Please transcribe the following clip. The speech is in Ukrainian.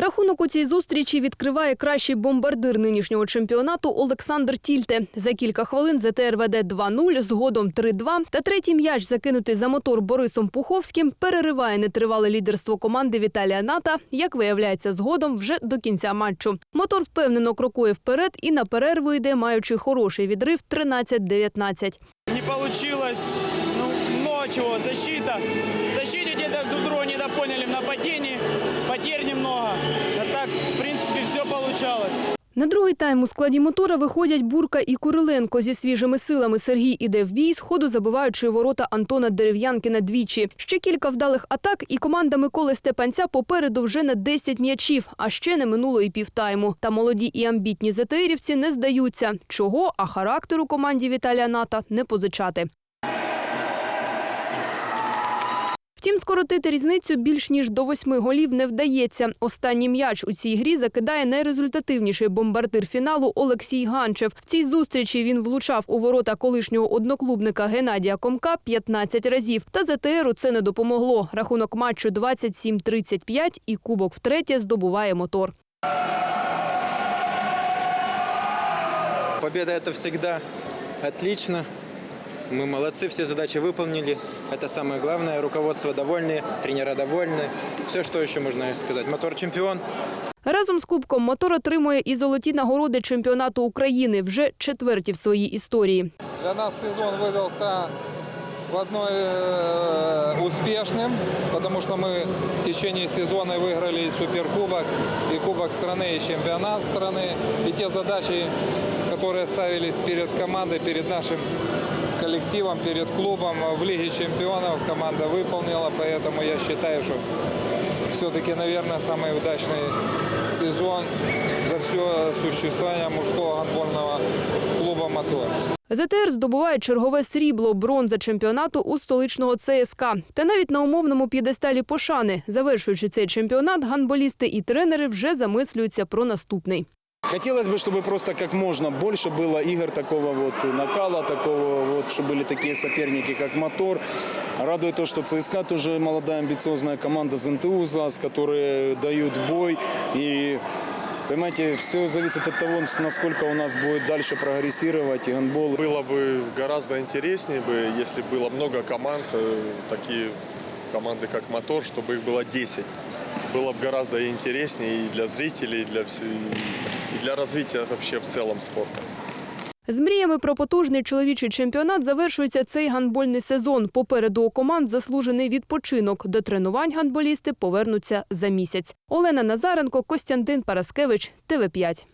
Рахунок у цій зустрічі відкриває кращий бомбардир нинішнього чемпіонату Олександр Тільте. За кілька хвилин ЗТР веде 2-0, згодом 3-2. Та третій м'яч, закинутий за мотор Борисом Пуховським, перериває нетривале лідерство команди Віталія Ната, як виявляється згодом вже до кінця матчу. Мотор впевнено крокує вперед і на перерву йде, маючи хороший відрив 13-19. Не получилось, ну, много чего. Защита. Защите где-то друг друга недопоняли в нападении. На другий тайм у складі мотора виходять Бурка і Куриленко. Зі свіжими силами Сергій іде в бій, сходу забиваючи ворота Антона Дерев'янкина двічі. Ще кілька вдалих атак, і команда Миколи Степанця попереду вже на 10 м'ячів, а ще не минуло і півтайму. Та молоді і амбітні ЗТРівці не здаються. Чого, а характеру команді Віталія Ната не позичати. Втім, скоротити різницю більш ніж до восьми голів не вдається. Останній м'яч у цій грі закидає найрезультативніший бомбардир фіналу Олексій Ганчев. В цій зустрічі він влучав у ворота колишнього одноклубника Геннадія Комка 15 разів. Та ЗТРу це не допомогло. Рахунок матчу 27-35 і кубок втретє здобуває мотор. Победа это всегда отлично. Мы молодцы, все задачи выполнили. Это самое главное. Руководство довольны, тренера довольны. Все, что еще можно сказать. Мотор чемпион. Разом з кубком мотор отримує і золоті нагороди чемпіонату України вже четверті в своїй історії. Для нас сезон выдался в одной э, успешным, потому что мы в течение сезона выиграли и Суперкубок, и Кубок страны, и чемпионат страны. И те задачи, которые ставились перед командой, перед нашим коллективом, перед клубом в Лиге чемпионов команда выполнила, поэтому я считаю, что все-таки, наверное, самый удачный сезон за все существование мужского гандбольного клуба «Мотор». ЗТР здобуває чергове срібло бронза чемпіонату у столичного ЦСКА. Та навіть на умовному п'єдесталі пошани, завершуючи цей чемпіонат, гандболісти і тренери вже замислюються про наступний. Хотелось бы, чтобы просто как можно больше было игр такого вот накала, такого вот, чтобы были такие соперники, как «Мотор». Радует то, что ЦСКА тоже молодая амбициозная команда из НТУ ЗАС, которые дают бой. И, понимаете, все зависит от того, насколько у нас будет дальше прогрессировать и гандбол. Было бы гораздо интереснее, бы, если было много команд, э, такие команды как «Мотор», чтобы их было 10. Было бы гораздо интереснее и для зрителей, и для, вс- и для развития вообще в целом спорта. З мріями про потужний чоловічий чемпіонат завершується цей гандбольний сезон. Попереду у команд заслужений відпочинок. До тренувань гандболісти повернуться за місяць. Олена Назаренко, Костянтин Параскевич, ТВ 5